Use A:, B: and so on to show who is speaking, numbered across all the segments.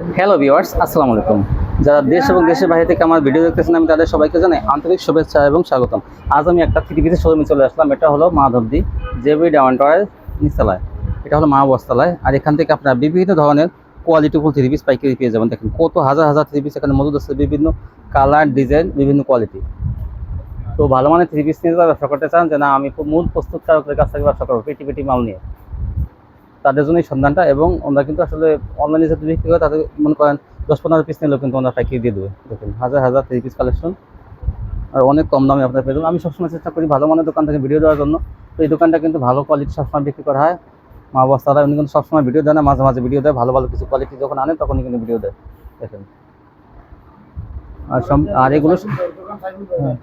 A: Hello viewers আসসালামু আলাইকুম। যারা দেশ এবং দেশের বাইরে থেকে আমার ভিডিও দেখতেছেন, আমি তাদের সবাইকে জানাই আন্তরিক শুভেচ্ছা এবং স্বাগতম। আজ আমি একটা থ্রি পিসের শোরুমে চলে আসলাম। এটা হলো মাধবদি জেবি ডাওয়ান্টারের নিচতলায়। এটা হলো মা বস্তালায়। আর এখান থেকে আপনারা বিভিন্ন ধরনের কোয়ালিটিফুল থ্রি পিস পাইকারি পেয়ে যাবেন। দেখেন কত হাজার হাজার থ্রি পিস এখানে মজুদ আছে। বিভিন্ন কালার, ডিজাইন, বিভিন্ন কোয়ালিটি তো ভালো মানের থ্রি পিস নিয়ে যারা ব্যবসা করতে চান যে না আমি মূল প্রস্তুতকারকের কাছ থেকে ব্যবসা করব, পেটি পেটি মাল নিয়ে। তাদের জন্য এই সন্ধানটা এবং ওনারা কিন্তু আসলে অনলাইনে যাতে বিক্রি করে, তাদের মনে করেন দশ পনেরো পিস নিলেও কিন্তু ওনারা পাইকারি দিয়ে দেবে। দেখুন, হাজার হাজার থ্রি পিস কালেকশন আর অনেক কম দামে আপনার পেয়ে আমি সবসময় চেষ্টা করি ভালো মানের দোকান থেকে ভিডিও দেওয়ার জন্য। তো এই দোকানটা কিন্তু ভালো কোয়ালিটি সবসময় বিক্রি করা হয়। মা বস্তারা উনি কিন্তু সবসময় ভিডিও দেয় না, মাঝে মাঝে ভিডিও দেয়। ভালো ভালো কিছু কোয়ালিটি যখন আনে, তখনই কিন্তু ভিডিও দেয়। দেখেন। আর আর এগুলো হ্যাঁ।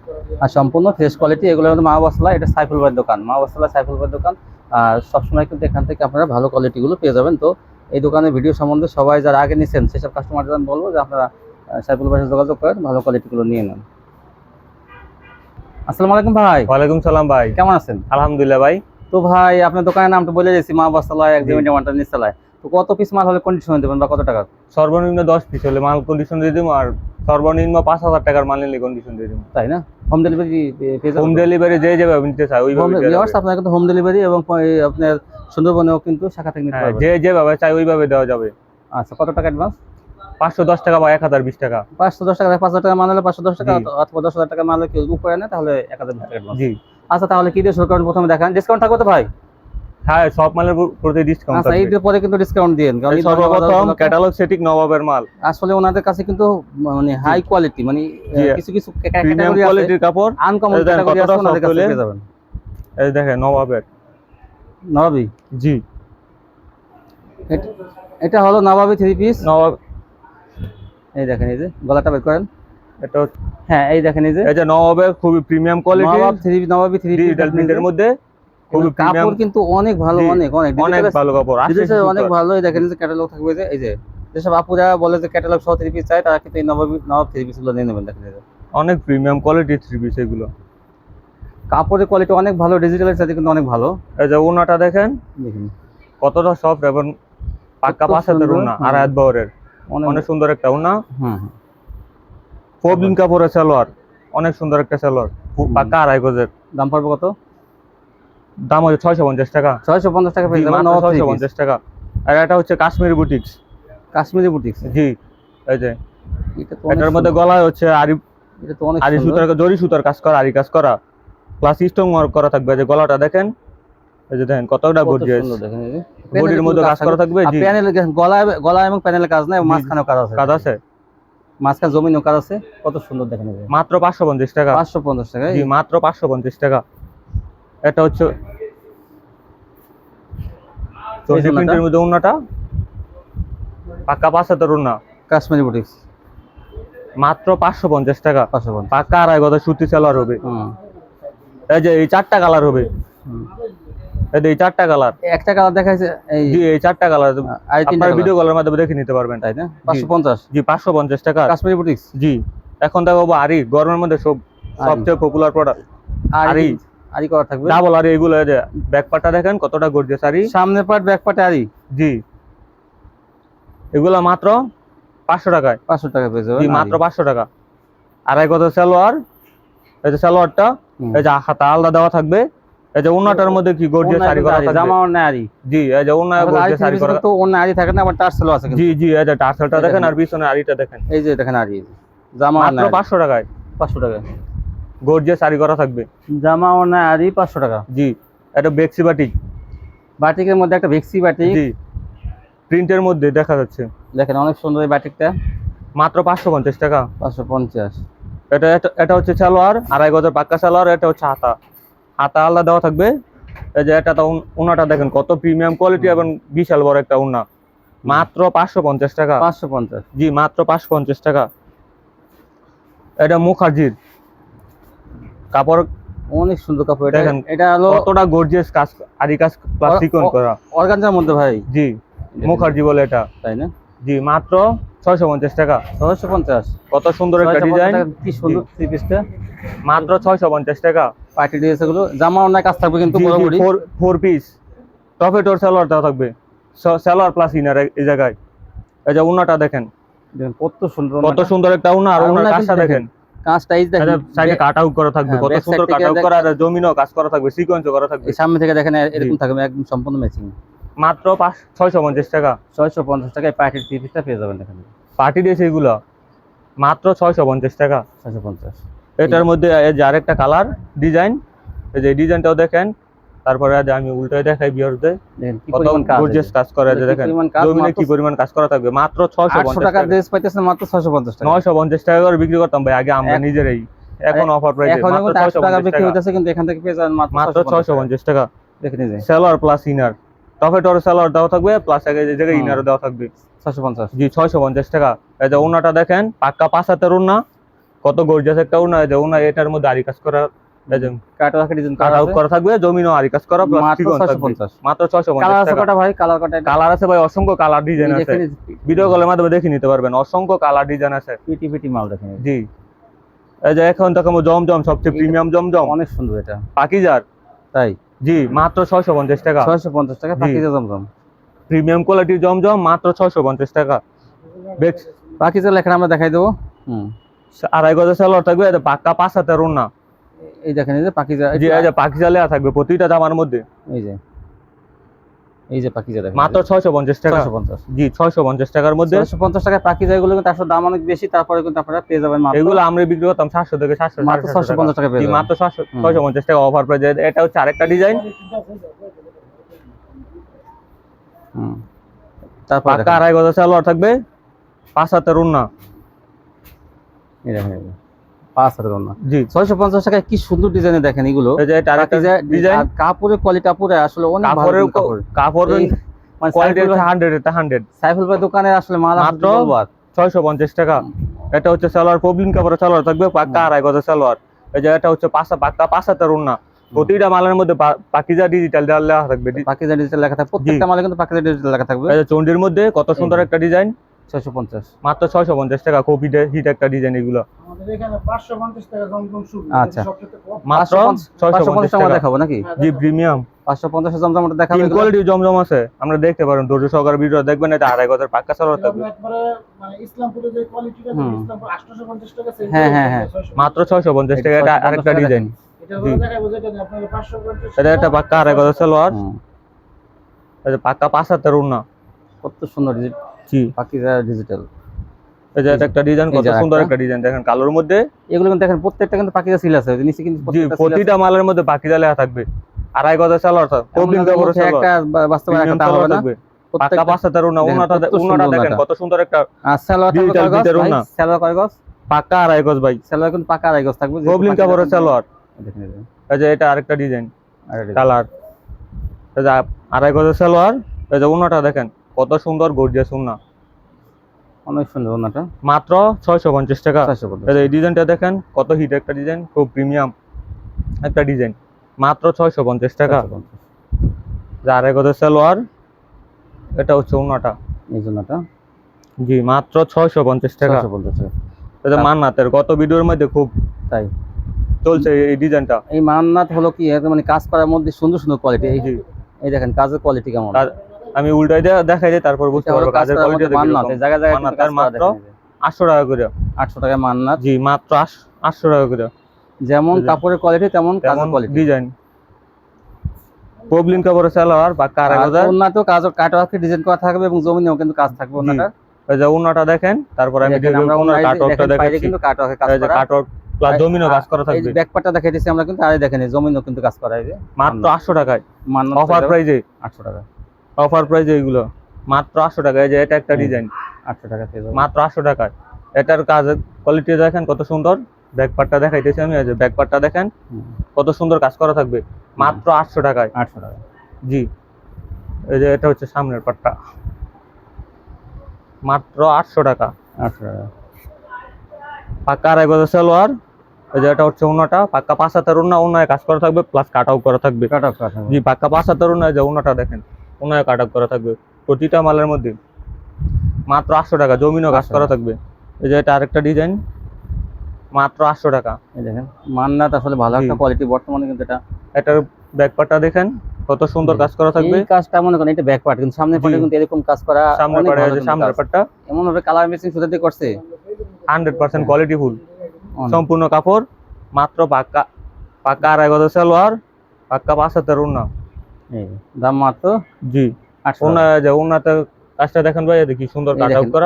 A: আর সম্পূর্ণ ফ্রেশ কোয়ালিটি এগুলো মা বসলা এটা সাইফুল ভাইয়ের দোকান। মা বসলা সাইফুল ভাইয়ের দোকান। আর সবসময় কিন্তু এখান থেকে আপনারা ভালো কোয়ালিটিগুলো পেয়ে যাবেন। তো এই দোকানের ভিডিও সম্বন্ধে সবাই যারা আগে নিয়েছেন সেসব কাস্টমারদের আমি বলব যে আপনারা সাইফুল ভাইয়ের যোগাযোগ করেন ভালো কোয়ালিটিগুলো নিয়ে নেন। আসসালামু আলাইকুম ভাই।
B: ওয়ালাইকুম সালাম ভাই।
A: কেমন আছেন?
B: আলহামদুলিল্লাহ ভাই।
A: তো ভাই আপনার দোকানের নামটা বলে দিয়েছি মা বস্তালয় এক জমি টমাটার নিচতলায়। তো কত পিস মাল হলে কন্ডিশন দেবেন বা কত টাকা?
B: সর্বনিম্ন দশ পিস হলে মাল কন্ডিশন দিয়ে দিব আর সর্বনিম্ন পাঁচ হাজার টাকার মাল নিলে কন্ডিশন দিয়ে দিব
A: তাই না? হোম ডেলিভারি
B: হোম ডেলিভারি যে যেভাবে নিতে চাই ওইভাবে দেওয়া
A: ভিউয়ার্স
B: যাবে।
A: আপনার কিন্তু হোম ডেলিভারি এবং আপনার সুন্দরবনেও কিন্তু শাখা থেকে নিতে
B: হ্যাঁ,
A: পারবেন
B: যে যেভাবে চাই ওইভাবে দেওয়া যাবে।
A: আচ্ছা কত টাকা অ্যাডভান্স
B: পাঁচশো দশ টাকা বা এক হাজার বিশ টাকা।
A: পাঁচশো দশ টাকা পাঁচ হাজার টাকা মাল হলে পাঁচশো দশ টাকা অথবা দশ হাজার টাকা মাল কেউ উপরে নেয় তাহলে এক হাজার বিশ টাকা
B: জি।
A: আচ্ছা তাহলে কি দিয়ে শুরু করেন প্রথমে দেখান। ডিসকাউন্ট থাকবে তো ভাই?
B: হ্যাঁ সব মালের প্রতি ডিসকাউন্ট
A: আচ্ছা ঈদের পরে কিন্তু ডিসকাউন্ট দিন কারণ
B: সর্বপ্রথম ক্যাটালগ সেটিং নবাবের মাল।
A: আসলে ওনাদের কাছে কিন্তু মানে হাই কোয়ালিটি মানে কিছু কিছু ক্যাটাগরি
B: কোয়ালিটির কাপড়।
A: আনকমন ক্যাটাগরি আছে ওনাদের কাছে পেয়ে যাবেন।
B: এই দেখেন নবাবের।
A: নবাবি?
B: জি।
A: এটা- হলো নবাবি থ্রি পিস
B: নবাব
A: এই দেখেন এই যে গলাটা বের করেন।
B: এটা
A: হ্যাঁ এই দেখেন এই যে।
B: এই যে নবাবের খুবই premium quality
A: Nawab three Nawabi three
B: digital প্রিন্টের মধ্যে।
A: কাপড় কিন্তু অনেক ভালো অনেক অনেক।
B: অনেক ভালো কাপড়
A: অনেক ভালো এই দেখেন যে ক্যাটালগ থাকবে যে এই যে যেসব আপুরা বলে যে ক্যাটালগ সহ থ্রি পিস চাই তারা কিন্তু এই নবাবি নবাব থ্রি পিসগুলো নিয়ে নেবেন দেখেন
B: অনেক প্রিমিয়াম কোয়ালিটির থ্রি পিস এগুলো।
A: কাপড়ের কোয়ালিটি অনেক ভালো ডিজিটালের সাথে কিন্তু অনেক ভালো।
B: এই যে ওনাটা দেখেন
A: দেখুন।
B: কতটা সফট এবং পাক্কা
A: সুন্দর,
B: ওনা আর হাত বহরের।
A: অনেক
B: সুন্দর একটা ওনা
A: হুম।
B: ফোবলিন কাপড়ের সালোয়ার অনেক সুন্দর একটা সালোয়ার। পাক্কা আড়াই গজের।
A: দাম পড়বে কত?
B: দাম হচ্ছে ছয়শো পঞ্চাশ টাকা।
A: ছয়শো পঞ্চাশ টাকা পেয়ে যাবেন
B: ছয়শো পঞ্চাশ টাকা। আর এটা হচ্ছে কাশ্মীরি বুটিক্স
A: কাশ্মীরি বুটিক্স
B: জি এই যে। এটার মধ্যে গলায় হচ্ছে আরি
A: এটা তো অনেক
B: আরি সুতার জরি সুতার কাজ করা আরি কাজ করা। প্লাস স্টোন ওয়ার্ক করা থাকবে। এই যে গলাটা দেখেন এই যে দেখেন কতটা
A: কত
B: গর্জিয়াস
A: সুন্দর দেখেন।
B: বডির মধ্যে কাজ করা থাকবে। জি।
A: প্যানেলে গলায় গলা এবং প্যানেলে কাজ
B: জি।
A: মাঝখানেও কাজ আছে।
B: কাজ আছে?
A: মাঝখানে জমিনও কাজ আছে। কত সুন্দর দেখেন।
B: মাত্র পাঁচশো পঞ্চাশ টাকা।
A: পাঁচশো পঞ্চাশ টাকা
B: জি মাত্র পাঁচশো পঞ্চাশ টাকা। এটা হচ্ছে? প্রিন্টের মধ্যে পাক্কা পাঁচ হাতের
A: কাশ্মীরি বুটিক্স।
B: মাত্র পাঁচশো পঞ্চাশ টাকা।
A: পাঁচশো পঞ্চাশ।
B: আড়াই গদা সুতি হবে। এই যে এই চারটা কালার হবে। এই এই চারটা কালার
A: একটা কালার দেখাইছে এই
B: জি এই চারটা কালার আপনার ভিডিও কলের মাধ্যমে দেখে নিতে পারবেন।
A: তাই না? পাঁচশো পঞ্চাশ।
B: জি পাঁচশো পঞ্চাশ টাকা।
A: কাশ্মীরি বুটিক্স।
B: জি। এখন দেখাবো আরি। গরমের মধ্যে সব সবচেয়ে পপুলার প্রোডাক্ট
A: আর।
B: আরি।
A: করা থাকবে।
B: ডাবল আরি এগুলো এই যে ব্যাকপাটা দেখেন কতটা গর্জিয়াস আরি
A: পার্ট ব্যাক পার্টে আরি
B: জি। এগুলো মাত্র পাঁচশো টাকায়।
A: পাঁচশো টাকা পেয়ে যাবেন
B: মাত্র পাঁচশো টাকা। আড়াই কত সালোয়ার এই যে সালোয়ারটা এই যে হাতা আলাদা দেওয়া থাকবে। এই যে উন্নাটার মধ্যে কি গর্জিয়াস শাড়ি করা থাকবে?
A: জামা অন্য আরি
B: জি এই যে
A: আরি
B: গর্জিয়াস শাড়ি করা।
A: তো আরি থাকে না আবার টার্সেলও আছে
B: জি জি এই যে টার্সেলটা দেখেন। আর পিছনে আরিটা দেখেন।
A: এই যে দেখেন আরি জামা
B: মাত্র পাঁচশো টাকায়।
A: পাঁচশো টাকা
B: গর্জিয়াস শাড়ি করা থাকবে।
A: জামা অন্য আরি পাঁচশো টাকা।
B: জি এটা বেক্সি বাটিক।
A: বাটিকের মধ্যে একটা বেক্সি বাটিক।
B: জি প্রিন্টের মধ্যে দেখা যাচ্ছে।
A: দেখেন অনেক সুন্দর এই বাটিকটা।
B: মাত্র পাঁচশো পঞ্চাশ টাকা।
A: পাঁচশো পঞ্চাশ।
B: এটা এটা- হচ্ছে সালোয়ার আড়াই গজের পাক্কা সালোয়ার এটা হচ্ছে হাতা। হাতা আলাদা দেওয়া থাকবে। এই যে এটা তো উনাটা দেখেন কত প্রিমিয়াম কোয়ালিটি এবং বিশাল বড় একটা উন্না। মাত্র পাঁচশো পঞ্চাশ টাকা।
A: পাঁচশো পঞ্চাশ।
B: জি মাত্র পাঁচশো পঞ্চাশ টাকা। এটা মুখার্জির কাপড়
A: অনেক সুন্দর কাপড় এটা
B: দেখেন,
A: এটা হলো
B: কতটা গর্জিয়াস কাজ আরি কাজ প্লাস করা।
A: অর্গানজার মধ্যে ভাই।
B: জি মুখার্জি বলে এটা।
A: তাই না?
B: জি মাত্র ছয়শো পঞ্চাশ টাকা।
A: ছয়শো পঞ্চাশ।
B: কত সুন্দর একটা ডিজাইন
A: কি সুন্দর থ্রি পিসটা
B: মাত্র ছয়শো পঞ্চাশ টাকা।
A: পার্টি ড্রেস এগুলো জামা অন্য কাজ থাকবে কিন্তু
B: ফোর পিস সালোয়ার দেওয়া থাকবে। সালোয়ার প্লাস ইনার এই জায়গায়। এই যে উন্নাটা দেখেন।
A: কত সুন্দর
B: কত সুন্দর একটা আর
A: আর
B: কাজটা দেখেন।
A: কাজটা এই দেখেন
B: সাইডে কাট আউট করা থাকবে
A: হ্যাঁ,
B: কত সুন্দর কাট আউট করা আর জমিনও কাজ করা থাকবে সিকোয়েন্সও করা থাকবে।
A: সামনে থেকে দেখেন এরকম থাকবে একদম সম্পূর্ণ ম্যাচিং
B: মাত্র পাঁচ ছয়শো পঞ্চাশ টাকা।
A: ছয়শো পঞ্চাশ টাকায় পার্টির থ্রি পিসটা পেয়ে যাবেন এখানে।
B: পার্টি দিয়েছে এগুলো মাত্র ছয়শো পঞ্চাশ টাকা।
A: ছয়শো পঞ্চাশ।
B: এটার মধ্যে এই যে আরেকটা কালার ডিজাইন এই যে ডিজাইনটাও দেখেন তারপরে যে আমি উল্টায় দেখাই বিয়ারদের কত গর্জিয়াস কাজ করে যে
A: কি
B: দেখেন। জমিনে কি পরিমাণ কাজ করা থাকবে? মাত্র ছয়শো
A: আটশো
B: পঞ্চাশ
A: টাকার
B: টাকা।
A: ড্রেস পাইতেছেন মাত্র ছয়শো পঞ্চাশ টাকা।
B: নয়শো পঞ্চাশ টাকা করে বিক্রি করতাম ভাই আগে আমরা নিজেরাই। এখন অফার প্রাইসে মাত্র
A: কিন্তু আটশো
B: ছয়শো
A: টাকা
B: পঞ্চাশ
A: বিক্রি হইতেছে কিন্তু এখান থেকে পেয়ে যাবেন মাত্র
B: মাত্র ছয়শো পঞ্চাশ টাকা।
A: দেখে নিজে
B: সেলার প্লাস ইনার টফেটর সেলার দেওয়া থাকবে প্লাস এই জায়গায়
A: হুম।
B: ইনারও দেওয়া থাকবে।
A: ছয়শো পঞ্চাশ।
B: জি ছয়শো পঞ্চাশ টাকা। এই যে উন্নাটা দেখেন পাক্কা পাঁচ হাতের উন্না কত গর্জিয়াস একটা উন্না এই যে উন্না এটার মধ্যে আরি কাজ করা এই যে
A: কাটা রাখা ডিজাইন
B: কাট করা থাকবে জমিনও আরি কাজ করা
A: মাত্র কালার আছে কটা ভাই? কালার কটা?
B: কালার আছে ভাই অসংখ্য কালার ডিজাইন আছে। ভিডিও কলের মাধ্যমে দেখে নিতে পারবেন অসংখ্য কালার ডিজাইন আছে।
A: পিটি পিটি মাল দেখেন।
B: জি। এই যে এখন দেখো জমজম সবচেয়ে প্রিমিয়াম জমজম।
A: অনেক সুন্দর এটা।
B: পাকিজার।
A: তাই?
B: জি মাত্র ছয়শো পঞ্চাশ টাকা।
A: ছয়শো পঞ্চাশ টাকা
B: জি।
A: পাকিজা জমজম।
B: প্রিমিয়াম কোয়ালিটির জমজম মাত্র ছয়শো পঞ্চাশ টাকা। বেশ।
A: পাকিজা লেখা আমরা দেখাই দেবো। হুম।
B: আড়াই গজের সেলর থাকবে পাক্কা পাঁচ হাতের উন্না
A: এই দেখেন এই যে পাকিজা
B: জি এই যে পাকিজা লেয়া থাকবে প্রতিটা জামার মধ্যে।
A: এই যে এই যে পাকিজা দেখেন।
B: মাত্র ছয়শো পঞ্চাশ টাকা।
A: ছয়শো পঞ্চাশ।
B: জি ছয়শো পঞ্চাশ টাকার মধ্যে।
A: ছয়শো পঞ্চাশ টাকায় পাকিজা এগুলো কিন্তু আসলে দাম অনেক বেশি তারপরে কিন্তু আপনারা পেয়ে যাবেন মাত্র
B: এগুলো আমরা বিক্রি করতাম সাতশো থেকে সাতশো
A: মাত্র ছয়শো পঞ্চাশ টাকা পেয়ে যাবেন
B: মাত্র ছয়শো
A: হুম।
B: ছয়শো পঞ্চাশ টাকা অফার প্রাইস এটা হচ্ছে আরেকটা ডিজাইন
A: হুম। তারপর
B: পাক্কা আড়াই গজের সেলর থাকবে। পাঁচ হাতের উন্না।
A: এই দেখেন। পাঁচ হাজার না
B: জি।
A: ছয়শো পঞ্চাশ টাকায় কি সুন্দর ডিজাইনে দেখেন এগুলো। কাপড়ের কোয়ালিটি আপুরে আসলে অনেক কাপড়। মানে সাইফুল ভাই- আসলে মাল
B: মাত্র ছয়শো পঞ্চাশ টাকা। এটা হচ্ছে সালোয়ার পবলিন কাপড়ের সালোয়ার থাকবে পাক্কা আড়াই সালোয়ার। এই যে এটা হচ্ছে পাক্কা প্রতিটা মালের মধ্যে পাকিজা ডিজিটাল লেখা থাকবে।
A: পাকিজা ডিজিটাল লেখা থাকবে। প্রত্যেকটা মালে কিন্তু পাকিজা ডিজিটাল লেখা থাকবে।
B: চন্ডির মধ্যে কত সুন্দর একটা ডিজাইন
A: ছয়শো পঞ্চাশ।
B: মাত্র ছয়শো পঞ্চাশ টাকা কপি হিট একটা ডিজাইন এগুলো।
C: আমাদের এখানে পাঁচশো পঞ্চাশ টাকা জমজম শুরু।
A: আচ্ছা।
B: মাত্র
A: পাঁচশো
B: ছয়শো
A: পঞ্চাশ
B: পঞ্চাশ
A: টাকা।
B: টাকা
A: দেখাবো নাকি?
B: জি প্রিমিয়াম
A: পাঁচশো পঞ্চাশ জমজম ওটা দেখাবো
B: তিন
A: এগুলো?
B: জমজম আছে। আমরা দেখতে পারেন ধৈর্য সহকারে ভিডিও দেখবেন এটা আড়াই গজের পাক্কা সালোয়ার থাকবে।
C: মানে ইসলামপুরে যে কোয়ালিটিটা ইসলামপুর আটশোশো পঞ্চাশ টাকা sale
A: হ্যাঁ, হ্যাঁ, হ্যাঁ।
B: মাত্র ছয়শো পঞ্চাশ টাকা এটা আরেকটা ডিজাইন
C: এটা দেখাবো যেটা নিয়ে আপনাকে
B: এটা একটা পাক্কা আড়াই গজের সালোয়ার। পাক্কা পাঁচ হাতের উন্না
A: কত সুন্দর
B: জি।
A: ডিজিটাল
B: এই যে একটা ডিজাইন কত সুন্দর
A: একটা।
B: একটা ডিজাইন দেখেন কালোর মধ্যে
A: এগুলো কিন্তু দেখেন প্রত্যেকটা কিন্তু পাকিজা সিল আছে নিচে কিন্তু।
B: প্রতিটা মালের মধ্যে পাকিজা লেখা থাকবে। আড়াই
A: একটা বাস্তবে একটা হবে না। দেখেন, কত সুন্দর
B: একটা
A: আর সালোয়ার
B: এর
A: ভাই, সালোয়ার কয় গজ?
B: পাক্কা আড়াই গজ ভাই।
A: সালোয়ার কিন্তু পাকা আড়াই গজ থাকবে
B: কাপড়ের সালোয়ার
A: এই যে,
B: এটা আরেকটা ডিজাইন কালার আড়াই গজের সালোয়ার এই যে উন্নাটা দেখেন। কত সুন্দর গর্জিয়াস উন্না?
A: অনেক সুন্দর ওনাটা
B: মাত্র ছয়শো পঞ্চাশ টাকা। এই ডিজাইনটা দেখেন কত হিট একটা ডিজাইন খুব প্রিমিয়াম একটা ডিজাইন মাত্র ছয়শো পঞ্চাশ টাকা।
A: ছয়শো পঞ্চাশ।
B: যে আড়াই সালোয়ার এটা হচ্ছে উন্নাটা।
A: এই জন্যটা
B: জি মাত্র ছয়শো পঞ্চাশ টাকা। এটা মান্নাতের গত ভিডিওর মধ্যে খুব
A: তাই।
B: চলছে এই ডিজাইনটা
A: এই মান্নাত হলো কি মানে কাজ করার মধ্যে সুন্দর সুন্দর কোয়ালিটি এই দেখেন কাজের কোয়ালিটি কেমন।
B: আমি উল্টাই দিয়ে দেখাই দিই তারপর বুঝতে পারব কাজের কোয়ালিটি
A: এই কাজ
B: আর
A: করা
B: মাত্র
A: দেখেন এই যে।
B: আটশো টাকা করে।
A: আটশো টাকায় মান্নাত।
B: জি মাত্র আটশো টাকা করে।
A: যেমন কাপড়ের কোয়ালিটি তেমন কাজের কোয়ালিটি
B: ডিজাইন পবলিন কাপড়ের সালোয়ার বা কারা গজার
A: ওনাতেও কাজ কাটওয়ার্কে ডিজাইন করা থাকবে এবং জমিনেও কিন্তু কাজ থাকবে ওনাটা
B: ওই যে উন্নাটা দেখেন তারপর আমি
A: আমরা ওনার
B: কাটওয়ার্কটা দেখাচ্ছি।
A: কিন্তু কাটওয়ার্কে কাজ
B: এই যে
A: করা।
B: কাটওয়ার্ক প্লাস জমিনও কাজ করা
A: এই
B: থাকবে।
A: যে ব্যাকপার্টটা দেখাই দিচ্ছি আমরা কিন্তু আরে দেখেন এই জমিনও কিন্তু কাজ করা এই
B: মাত্র আটশো টাকায়।
A: মান্নাত
B: অফার প্রাইজে
A: আটশো টাকা
B: অফার প্রাইজে এগুলো মাত্র আটশো টাকা এই যে এটা একটা ডিজাইন।
A: আটশো টাকা
B: মাত্র আটশো টাকায়। এটার কাজের কোয়ালিটি দেখেন কত সুন্দর। ব্যাক পার্টটা দেখাইতেছি আমি এই যে ব্যাক পার্টটা দেখেন কত সুন্দর কাজ করা থাকবে। মাত্র আটশো টাকায়।
A: আটশো টাকা।
B: জি। এই যে এটা হচ্ছে সামনের পার্টটা মাত্র আটশো টাকা।
A: আটশো টাকা।
B: পাক্কা আড়াই গজের সালোয়ার। এই যে এটা হচ্ছে উন্নাটা পাক্কা পাঁচ হাতের উন্না উন্নায় কাজ করা থাকবে প্লাস কাট আউট করা থাকবে।
A: কাট কাটা
B: জি পাক্কা পাঁচ হাতের উন্নায় যে উন্নাটা দেখেন। উন্নায় কাট আউট করা থাকবে। প্রতিটা মালের মধ্যে মাত্র আটশো টাকা জমিনও কাজ করা থাকবে। এই যে এটা আরেকটা ডিজাইন মাত্র আটশো টাকা।
A: এই দেখেন মান্নাত আসলে ভালো একটা কোয়ালিটি বর্তমানে কিন্তু এটা
B: এটার ব্যাক পার্টটা দেখেন কত সুন্দর কাজ করা থাকবে।
A: এই কাজটা মনে করেন এটা ব্যাক পার্ট কিন্তু সামনে পার্টে কিন্তু এরকম কাজ করা
B: সামনে
A: অনেক
B: আছে সামনের। পাটটা
A: এমন ভাবে কালার ম্যাচিং সুতা দিয়ে করছে।
B: হান্ড্রেড পার্সেন্ট
A: হ্যাঁ।
B: কোয়ালিটি ফুল সম্পূর্ণ কাপড় মাত্র পাক্কা পাক্কা আড়াই গজ সালোয়ার পাক্কা পাঁচ হাতের উন্না
A: এই, দাম মাত্র
B: জি। যে উন্নাতে কাজটা দেখেন ভাই দেখি সুন্দর কাট আউট করা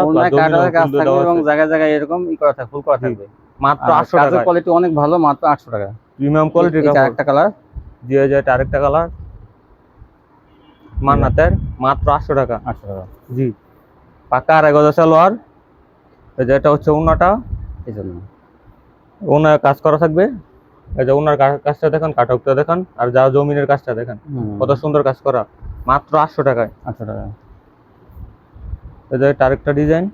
A: এবং জায়গায় জায়গায় এরকম ই করা ফুল করা থাকবে।
B: মাত্র
A: আর
B: আটশো
A: কাজের
B: টাকা
A: কোয়ালিটি অনেক ভালো মাত্র আটশো টাকা।
B: প্রিমিয়াম কোয়ালিটির
A: এটা একটা কালার
B: দিয়ে যায় আরেকটা কালার মান্নাতের মাত্র আটশো টাকা।
A: আটশো টাকা।
B: জি। পাকা আড়াই গজ সালোয়ার এই যে এটা হচ্ছে উন্নাটা
A: এই জন্য।
B: ওনার কাজ করা থাকবে। এই যে ওনার কাজটা দেখেন কাটকটা দেখেন আর যা জমিনের কাজটা দেখেন কত সুন্দর কাজ করা মাত্র আটশো টাকায়।
A: আটশো টাকা।
B: এই যে আরেকটা ডিজাইন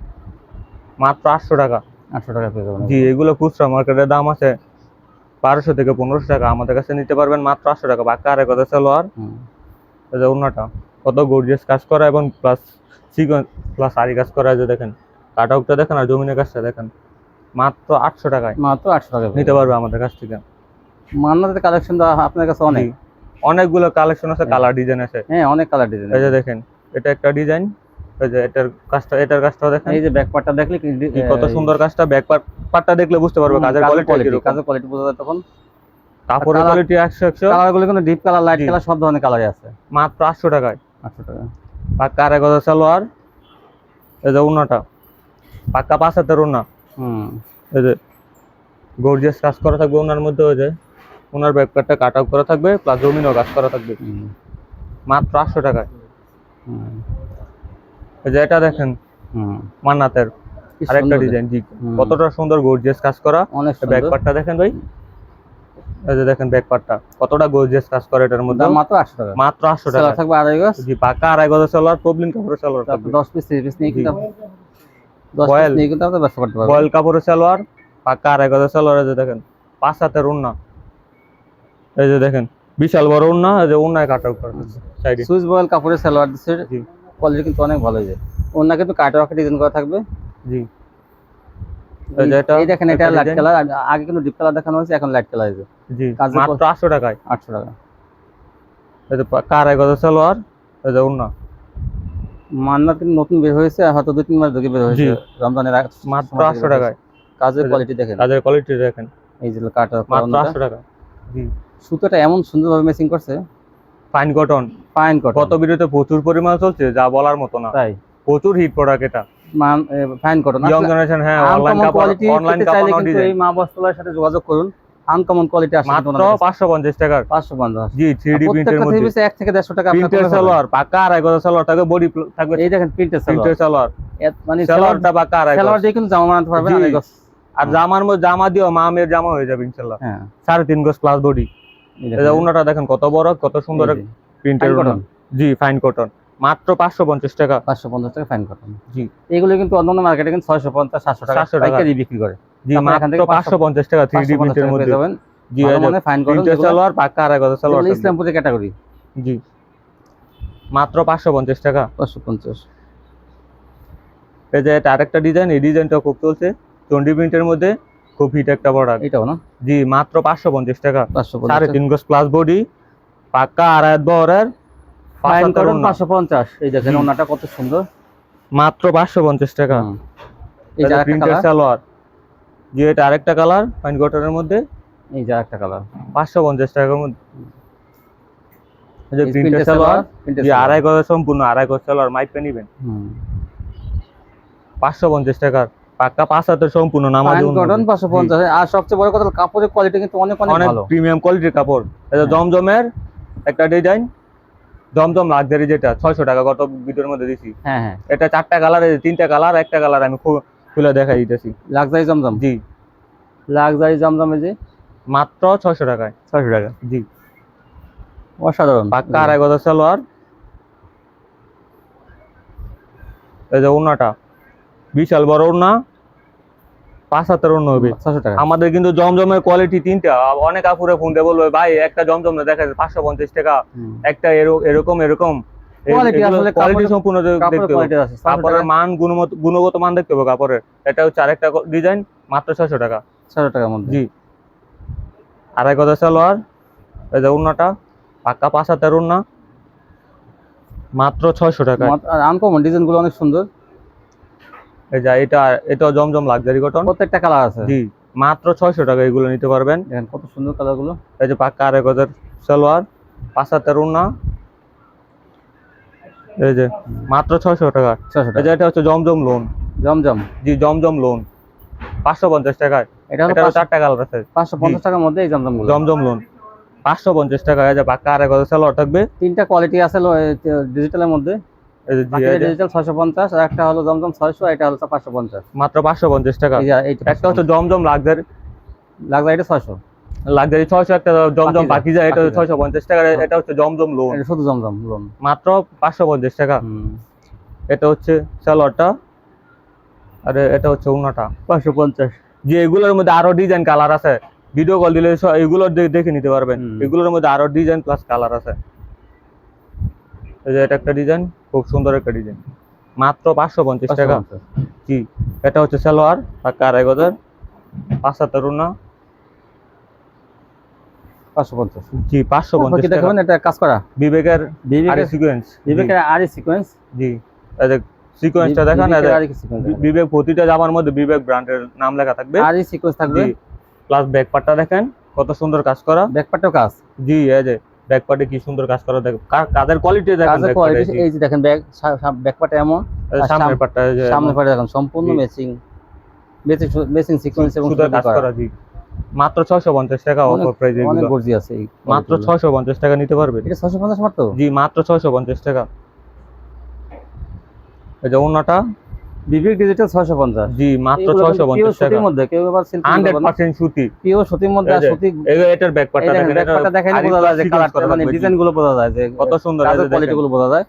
B: মাত্র আটশো টাকা।
A: আটশো টাকা পেয়ে যাবেন।
B: জি এগুলো খুচরা মার্কেটের দাম আছে বারোশো থেকে পনেরোশো টাকা। আমাদের কাছে নিতে পারবেন মাত্র আটশো টাকা। বাক্কা আড়াই কথা সালোয়ার এই যে ওনাটা কত গর্জিয়াস কাজ করা এবং প্লাস চিকন প্লাস আরি কাজ করা যে দেখেন কাটকটা দেখেন আর জমিনের কাজটা দেখেন মাত্র আটশো টাকায়।
A: মাত্র আটশো টাকা
B: নিতে পারবে আমাদের কাছ থেকে।
A: মান্নাতের কালেকশন আপনার কাছে অনেক।
B: অনেকগুলো কালেকশন আছে
A: হ্যাঁ।
B: কালার ডিজাইন আছে।
A: হ্যাঁ অনেক কালার ডিজাইন
B: এই যে দেখেন এটা একটা ডিজাইন এই যে এটার কাজটা এটার কাজটাও দেখেন।
A: এই যে ব্যাক পার্টটা দেখলে কি
B: কত সুন্দর কাজটা ব্যাক পার্টটা দেখলে বুঝতে পারবে কাজের কোয়ালিটি
A: কাজের কোয়ালিটি বোঝা যায় তখন।
B: কাপড়ের কোয়ালিটি একশো একশো।
A: কালারগুলো কিন্তু ডিপ কালার লাইট কালার সব ধরনের কালারই আছে।
B: মাত্র আটশো টাকায়।
A: আটশো টাকা।
B: পাক্কা আড়াই গজা সালোয়ার এই যে উন্নাটা পাক্কা পাঁচ হাতের উন্না
A: হুম।
B: এই যে গর্জিয়াস কাজ করা থাকবে ওনার মধ্যে ওই যে ওনার ব্যাকপ্যাকটা কাট আউট করা থাকবে প্লাস জমিনও কাজ করা থাকবে। মাত্র আটশো টাকায়। এই যে এটা দেখেন মান্নাতের আরেকটা ডিজাইন জি কতটা সুন্দর গর্জিয়াস কাজ করা। ব্যাক পার্টটা দেখেন ভাই। এই যে দেখেন ব্যাক পার্টটা কতটা গর্জিয়াস কাজ করে এটার মধ্যে।
A: মাত্র আটশো টাকা।
B: মাত্র আটশো
A: সেলার
B: টাকা।
A: থাকবে আড়াই গজ।
B: জি পাকা আড়াই গজা সালোয়ার প্রবলেম সালোয়ার
A: তারপর দশ পিস তিরিশ পিস নিয়ে। কিন্তু দশ পিস নিয়ে কিন্তু আপনি ব্যবসা করতে পারবেন
B: বয়েল কাপড়ের সালোয়ার পাকা আড়াই গজা এই যে দেখেন পাঁচ হাতের উন্না এই যে দেখেন বিশাল বড় উন্না এই যে উন্নায় কাট আউট করা সাইডে।
A: সুইচ বয়েল কাপড়ের সালোয়ার দিচ্ছে
B: জি।
A: কোয়ালিটি কিন্তু অনেক ভালো হয়েছে। অন্য কিন্তু কাটা রাখা ডিজাইন করা থাকবে।
B: জি। এই যে এটা
A: এই দেখেন এটা লাইট কালার আগে কিন্তু ডিপ কালার দেখানো হয়েছে এখন লাইট কালার
B: জি মাত্র আটশো টাকায়।
A: আটশো টাকা।
B: এই যে গজা সালোয়ার এই যে
A: কিন্তু নতুন বের হয়েছে আর হয়তো দুই তিন মাস ধরে বের হয়েছে। রমজানের
B: মাত্র
A: সময় থেকে
B: আটশো
A: বের
B: টাকায়।
A: কাজের কোয়ালিটি দেখেন।
B: কাজের কোয়ালিটি দেখেন।
A: এই যে কাটা
B: মাত্র আটশো টাকা। জি।
A: সুতোটা এমন সুন্দরভাবে মেসিং করছে।
B: ফাইন কটন
A: ফাইন কটন
B: কত ভিডিওতে প্রচুর পরিমাণ চলছে যা বলার মতো না।
A: তাই।
B: প্রচুর হিট প্রোডাক্ট এটা।
A: মান ফাইন কটন
B: ইয়ং জেনারেশন হ্যাঁ অনলাইন কাপড় অনলাইন কাপড়
A: কিন্তু এই মা বস্ত্রালয়ের সাথে যোগাযোগ করুন। আনকমন কোয়ালিটি আসে
B: মাত্র পাঁচশো পঞ্চাশ টাকার।
A: পাঁচশো পঞ্চাশ।
B: জি থ্রি ডি প্রিন্টের
A: প্রত্যেকটা থ্রি
B: মধ্যে।
A: পিসে এক থেকে দেড়শো টাকা আপনার
B: প্রিন্টের সালোয়ার পাকা আড়াই গজা সালোয়ার থাকবে বডি থাকবে
A: এই দেখেন প্রিন্টের
B: প্রিন্টের
A: সালোয়ার
B: সালোয়ার
A: মানে
B: সালোয়ারটা পাকা আড়াই
A: সালোয়ার
B: গজ
A: দিয়ে কিন্তু জামা বানাতে পারবেন। আড়াই গজ।
B: আর জামার মধ্যে জামা দিও মা মেয়ের জামা হয়ে যাবে ইনশাল্লাহ।
A: হ্যাঁ।
B: সাড়ে তিন গজ প্লাস বডি
A: এই দেখেন।
B: কত বড় কত সুন্দর প্রিন্টের জি ফাইন কটন মাত্র পাঁচশো পঞ্চাশ টাকা।
A: পাঁচশো পঞ্চাশ টাকা ফাইন কটন
B: জি।
A: এগুলো কিন্তু অন্যান্য মার্কেটে কিন্তু ছয়শো পঞ্চাশ সাতশো টাকা
B: 700 টাকা।
A: পাইকারি বিক্রি করে।
B: জি মাত্র পাঁচশো পঞ্চাশ টাকা থ্রি ডি প্রিন্টের মধ্যে।
A: যাবেন।
B: জি
A: মানের ফাইন কটন
B: সালোয়ার পাকা আড়াই গজা সালোয়ার
A: ইসলামপুরের ক্যাটাগরি
B: জি। মাত্র পাঁচশো পঞ্চাশ টাকা।
A: পাঁচশো পঞ্চাশ।
B: এই যে এটা আরেকটা ডিজাইন এই ডিজাইনটা খুব চলছে। চন্ডি প্রিন্টের মধ্যে খুব হিট একটা প্রোডাক্ট
A: এটাও না?
B: জি মাত্র পাঁচশো পঞ্চাশ টাকা। সাড়ে তিন গজ প্লাস বডি পাক্কা আড়াই
A: কটন পাঁচশো পঞ্চাশ। এই দেখেন ওনাটা কত সুন্দর।
B: মাত্র পাঁচশো পঞ্চাশ টাকা।
A: যে কালার
B: সালোয়ার। জি এটা আরেকটা কালার ফাইন কটনের মধ্যে।
A: এই যে একটা কালার
B: পাঁচশো পঞ্চাশ টাকার মধ্যে। যে প্রিন্টের সালোয়ার। জি আড়াই গজ সম্পূর্ণ আড়াই গজ সালোয়ার মাইপে নিবেন। পাঁচশো পঞ্চাশ টাকার। পাক্কা পাঁচ হাতের সম্পূর্ণ নামাজ
A: কটন পাঁচশো পঞ্চাশ। আর সবচেয়ে বড় কথা কাপড়ের কোয়ালিটি কিন্তু অনেক অনেক ভালো।
B: প্রিমিয়াম কোয়ালিটির কাপড়। এটা
A: হ্যাঁ।
B: জমজমের একটা ডিজাইন জমজম লাক্সারি যেটা ছয়শো টাকা গত ভিডিওর মধ্যে দিছি।
A: হ্যাঁ হ্যাঁ।
B: এটা চারটা কালার তিনটা কালার একটা কালার আমি খুলে দেখাই দিতেছি।
A: লাক্সারি জমজম?
B: জি।
A: লাক্সারি জমজমে যে?
B: মাত্র ছয়শো টাকায়।
A: ছয়শো টাকা?
B: জি।
A: অসাধারণ।
B: পাক্কা আড়াই গজ সালোয়ার। এই যে ওড়নাটা। বিশাল বড় ওড়না পাঁচ হাতের ওড়না হবে।
A: টাকা।
B: আমাদের কিন্তু জমজমের কোয়ালিটি তিনটা। অনেক আপুরে ফোন দিয়ে বলবে ভাই একটা জমজম না দেখা যায় পাঁচশো পঞ্চাশ টাকা। একটা এরকম এরকম। কোয়ালিটি সম্পূর্ণ দেখতে হবে।
A: কোয়ালিটি আছে ছয়শো
B: কাপড়ের মান গুণগত গুণগত মান দেখতে হবে কাপড়ের। এটা হচ্ছে আরেকটা ডিজাইন মাত্র ছয়শো টাকা।
A: ছয়শো টাকার মধ্যে।
B: জি। আড়াই গজা সালোয়ার এই যে উন্নাটা পাক্কা পাঁচ হাতের উন্না মাত্র ছয়শো টাকা
A: আনকমন ডিজাইনগুলো অনেক সুন্দর।
B: এই যে এটা এটা জমজম লাক্সারি কটন
A: প্রত্যেকটা কালার আছে।
B: জি মাত্র ছয়শো টাকা এগুলো নিতে পারবেন।
A: দেখেন কত সুন্দর কালারগুলো
B: এই যে পাক্কা আরেক হাজার সালোয়ার পাঁচ হাতের উন্না এই যে মাত্র ছয়শো টাকা। এই যে এটা হচ্ছে জমজম লোন
A: জমজম।
B: জি জমজম লোন পাঁচশো পঞ্চাশ টাকায়।
A: এটা হলো
B: চারটা কালার আছে।
A: পাঁচশো পঞ্চাশ টাকার মধ্যে এই জমজমগুলো।
B: জমজম লোন পাঁচশো পঞ্চাশ টাকা এই যে পাক্কা আরেক হাজার সালোয়ার থাকবে।
A: তিনটা কোয়ালিটি আছে ডিজিটালের মধ্যে। ডিজিটাল আর একটা হলো জমজম এটা হলো
B: মাত্র টাকা। একটা হচ্ছে জমজম
A: এটা
B: একটা জমজম টাকা হচ্ছে জমজম লোন
A: এটা শুধু জমজম লোন
B: মাত্র পাঁচশো পঞ্চাশ টাকা। এটা হচ্ছে সালোয়ারটা আর এটা হচ্ছে উন্নাটা
A: পাঁচশো পঞ্চাশ।
B: যে এগুলোর মধ্যে আরও ডিজাইন কালার আছে। ভিডিও কল দিলে এগুলো দেখে নিতে পারবেন। এগুলোর মধ্যে আরও ডিজাইন প্লাস কালার আছে। এই যে এটা একটা ডিজাইন খুব সুন্দর একটা ডিজাইন মাত্র পাঁচশো পঞ্চাশ টাকা। জি এটা হচ্ছে সালোয়ার পাক্কা আড়াই গজার পাঁচ হাতের
A: পাঁচশো পঞ্চাশ।
B: জি পাঁচশো পঞ্চাশ
A: দেখবেন এটা কাজ করা?
B: বিবেকের
A: বিবেকের
B: সিকোয়েন্স
A: বিবেকের আরই সিকোয়েন্স
B: জি এই যে সিকোয়েন্সটা দেখান বিবেক প্রতিটা জামার মধ্যে বিবেক ব্র্যান্ডের নাম লেখা থাকবে।
A: আরই সিকোয়েন্স থাকবে?
B: প্লাস দেখেন কত সুন্দর কাজ করা।
A: ব্যাকপার্টও কাজ?
B: জি এই যে ব্যাক পার্টে কি সুন্দর কাজ করা দেখেন কা- কাদের কোয়ালিটি দেখেন
A: কোয়ালিটি এই যে দেখেন ব্যাক ব্যাকপার্টে এমন
B: সামনের পার্টটা এই যে
A: দেখেন সম্পূর্ণ ম্যাচিং ম্যাচিং ম্যাচিং সিকোয়েন্স এবং
B: কাজ করা। জি। মাত্র ছয়শো পঞ্চাশ টাকা অফার প্রাইস
A: অনেক গর্জি আছে
B: মাত্র
A: quality গুলো।
B: ছয়শো পঞ্চাশ টাকা নিতে পারবেন।
A: এটা ছশো পঞ্চাশ মাত্র?
B: জি মাত্র ছয়শো পঞ্চাশ টাকা। এই যে অন্যটা
A: বিবেক ডিজিটাল ছয়শো পঞ্চাশ।
B: জি মাত্র ছয়শো পঞ্চাশ টাকা।
A: সুতির মধ্যে কেউ আবার সিল্ক
B: হান্ড্রেড পার্সেন্ট সুতি।
A: পিওর সুতির মধ্যে সুতি
B: এই এটার ব্যাক পার্টটা
A: দেখেন ব্যাকপার্টটা দেখেন বোঝা যায় যে কালারটা মানে ডিজাইনগুলো বোঝা যায় যে
B: কত সুন্দর
A: কাজের কোয়ালিটি গুলো বোঝা যায়।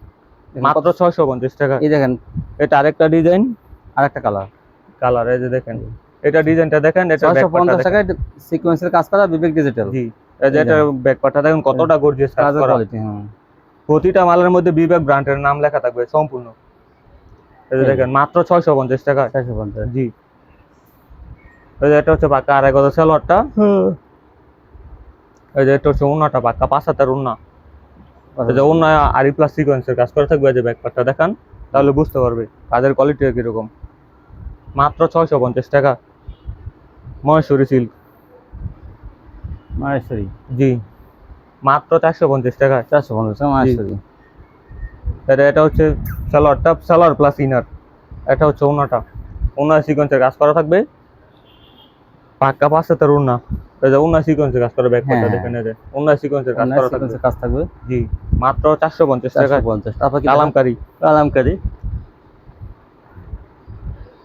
B: মাত্র
A: কত-
B: ছয়শো পঞ্চাশ টাকা।
A: এই দেখেন।
B: এটা আরেকটা ডিজাইন
A: আরেকটা কালার
B: কালার এই যে দেখেন। এটা ডিজাইনটা দেখেন এটা
A: ছয়শো
B: ব্যাক
A: পঞ্চাশ
B: পার্টটা
A: টাকায় সিকোয়েন্সের কাজ করা বিবেক ডিজিটাল
B: জি এই যে এটার ব্যাক পার্টটা দেখেন কতটা গর্জিয়াস কাজ করা।
A: কোয়ালিটি হ্যাঁ।
B: প্রতিটা মালের মধ্যে বিবেক ব্র্যান্ডের নাম লেখা থাকবে সম্পূর্ণ। দেখেন মাত্র ছয়শো পঞ্চাশ টাকা।
A: ছয়শো পঞ্চাশ।
B: জি। এটা হচ্ছে পাক্কা আড়াই গজ সালোয়ারটা। এই যে এটা হচ্ছে উন্নাটা পাক্কা পাঁচ হাতের উন্না। এই যে উন্না আরি প্লাস সিকোয়েন্সের কাজ করে থাকবে যে ব্যাক পার্টটা দেখান তাহলে বুঝতে পারবে কাজের কোয়ালিটি কীরকম। মাত্র ছয়শো পঞ্চাশ টাকা। মহেশ্বরী সিল্ক
A: মহেশ্বরী।
B: জি। মাত্র চারশো পঞ্চাশ টাকা।
A: চারশো পঞ্চাশ টাকা মাহেশ্বরী।
B: এটা এটা হচ্ছে সালোয়ারটা সালোয়ার প্লাস ইনার এটা হচ্ছে ওনাটা। ওনার সিকোয়েন্সের কাজ করা থাকবে। পাক্কা পাঁচ হাতের ওনা এই যে ওনার সিকোয়েন্সের কাজ করা ব্যাক পার্টটা দেখেন এই যে। ওনার সিকোয়েন্সের কাজ করা থাকবে।
A: কাজ থাকবে।
B: জি। মাত্র চারশো পঞ্চাশ টাকা।
A: চারশো পঞ্চাশ। তারপর কি
B: কালামকারি
A: কালামকারি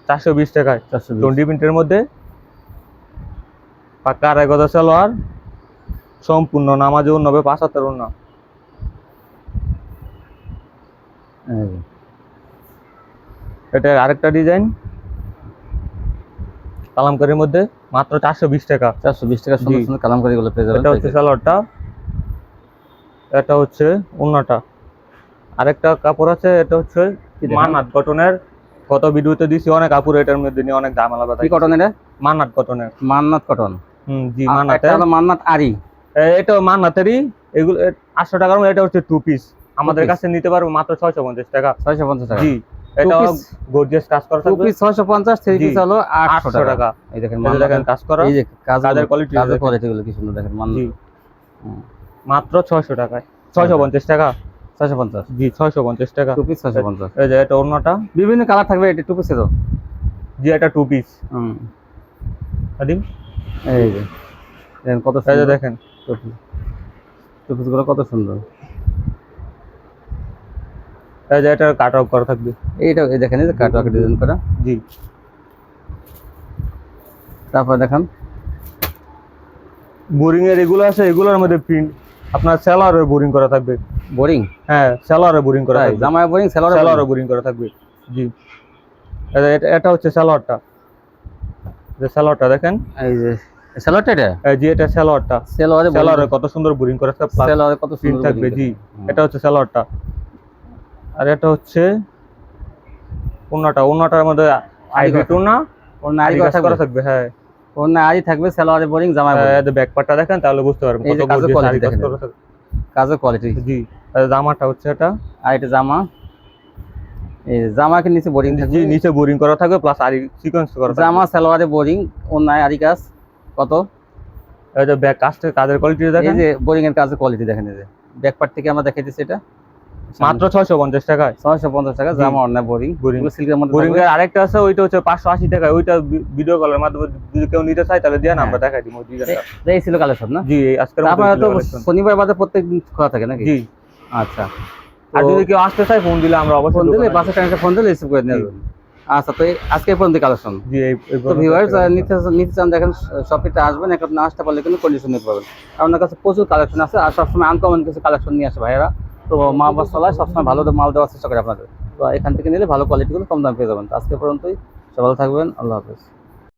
B: চারশো বিশ টাকায়।
A: চারশো
B: টোয়েন্টি মিনিটের মধ্যে। পাক্কা আড়াই গজা সালোয়ার। সম্পূর্ণ নামাজে অন্য হবে পাঁচ হাতের অন্য এটা আরেকটা ডিজাইন। কালামকারির মধ্যে মাত্র চারশো বিশ টাকা।
A: চারশো বিশ টাকা সুন্দর সুন্দর কালামকারি গুলো পেয়ে যাবেন।
B: এটা হচ্ছে সালোয়ারটা। এটা হচ্ছে উন্নাটা। আরেকটা কাপড় আছে এটা হচ্ছে মানাত কটনের। ভিডিওতে দিছি অনেক কাপড় এটার মধ্যে নিয়ে অনেক দাম আলাদা
A: কি কটন এটা?
B: মান্নাত কটনের।
A: মান্নাত কটন।
B: হুম জি
A: হলো মান্নাত আরি।
B: এটা মান্নাতেরই। এগুলো আটশো টাকার মধ্যে এটা হচ্ছে টু পিস আমাদের কাছে নিতে পারব মাত্র ছয়শো পঞ্চাশ টাকা।
A: ছয়শো পঞ্চাশ টাকা।
B: জি এটা? গর্জিয়াস কাজ করা থাকবে।
A: পিস হলো টাকা।
B: টাকা।
A: এই দেখেন
B: এই দেখেন কাজ করা।
A: এই যে কাজের
B: কাজের
A: কাজের কোয়ালিটি গুলো কি সুন্দর দেখেন
B: জি। মাত্র ছয়শো টাকায়। ছয়শো পঞ্চাশ। টাকা।
A: ছয়শো পঞ্চাশ।
B: জি ছয়শো পঞ্চাশ টাকা।
A: টু পিস ছয়শো পঞ্চাশ।
B: এই যে এটা অন্যটা
A: বিভিন্ন কালার থাকবে এটা টু পিসেরও
B: জি এটা টু পিস
A: হুম।
B: আদিম?
A: এই যে। দেখেন কত সুন্দর।
B: দেখেন।
A: পিস পিসগুলো কত সুন্দর।
B: এটা কাট অফ করা থাকবে।
A: এইটা দেখেন এই যে কাটওয়ার্ক ডিজাইন করা।
B: জি।
A: তারপর দেখেন।
B: বোরিং এর এগুলো আছে এগুলোর মধ্যে প্রিন্ট আপনার সেলারে বোরিং করা থাকবে।
A: বোরিং
B: হ্যাঁ সেলারে বোরিং করা থাকবে।
A: জামায় বোরিং সেলোয়ার
B: সালোয়ারও বোরিং করা থাকবে। জি। এটা- হচ্ছে সালোয়ারটা যে সালোয়ারটা দেখেন।
A: এই যে সেলোয়ারটা এটা?
B: যে এটা কত সুন্দর বোরিং করা থাকবে
A: কত সুন্দর
B: থাকবে জি। এটা হচ্ছে সালোয়ারটা আর এটা হচ্ছে মধ্যে আইভি টুনা
A: করা থাকবে
B: হ্যাঁ।
A: ওর নারী থাকবে সেলোয়ারে বোরিং জামায় বোরিং।
B: ব্যাক পার্টটা দেখেন তাহলে বুঝতে পারবেন কত
A: যে কাজের
B: gorgeous কাজ
A: দেখেন।
B: করা থাকবে।
A: কাজের কোয়ালিটি
B: জি আর জামাটা হচ্ছে এটা।
A: আর এটা জামা। এই জামাকে নিচে বোরিং থাকবে।
B: নিচে বোরিং করা থাকবে প্লাস আরি সিকোয়েন্স করা থাকবে।
A: জামা সালোয়ারে বোরিং আরি কাজ কত?
B: এই যে ব্যাক কাজের কোয়ালিটি
A: এই
B: দেখেন।
A: যে বোরিং এর কাজের কোয়ালিটি দেখেন এই যে। ব্যাক পার্ট থেকে আমরা দেখাই দিচ্ছি এটা।
B: মাত্র ছয়শো পঞ্চাশ টাকায়?
A: ছয়শো পঞ্চাশ টাকা
B: জি।
A: জামা অন্যায় বোরিং।
B: Boring।
A: সিল্কের মধ্যে
B: বোরিং এর আরেকটা আছে ওইটা হচ্ছে পাঁচশো আশি টাকায়। ওইটা ভিডিও কলের মাধ্যমে যদি কেউ নিতে চায় তাহলে দিয়ে আমরা দেখাই দিব ডিজাইনটা।
A: এই ছিল কালেকশন না?
B: জি মতো
A: আপনারা তো শনিবার বাদে প্রত্যেক দিন খোলা থাকে নাকি?
B: জি।
A: আচ্ছা।
B: আর যদি কেউ আসতে চায় ফোন দিলে আমরা অবশ্যই
A: ফোন দিলে বাসে টাইমটা ফোন দিলে রিসিভ করে। আচ্ছা তো আজকে পর্যন্ত কালেকশন।
B: জি
A: তো ভিউয়ার্স নিতে নিতে চান দেখেন শপিতে আসবেন এখন না আসতে পারলে কিন্তু কন্ডিশন নিতে পারবেন। আপনার কাছে প্রচুর কালেকশন আছে আর সবসময় আনকমন কিছু কালেকশন নিয়ে আসে ভাইয়েরা। তো মা বাসালায় সবসময় ভালো মাল দেওয়ার চেষ্টা করে আপনাদের। তো এখান থেকে নিলে ভালো কোয়ালিটিগুলো কম দামে পেয়ে যাবেন। আজকে পর্যন্তই। সবাই ভালো থাকবেন। আল্লাহ হাফেজ।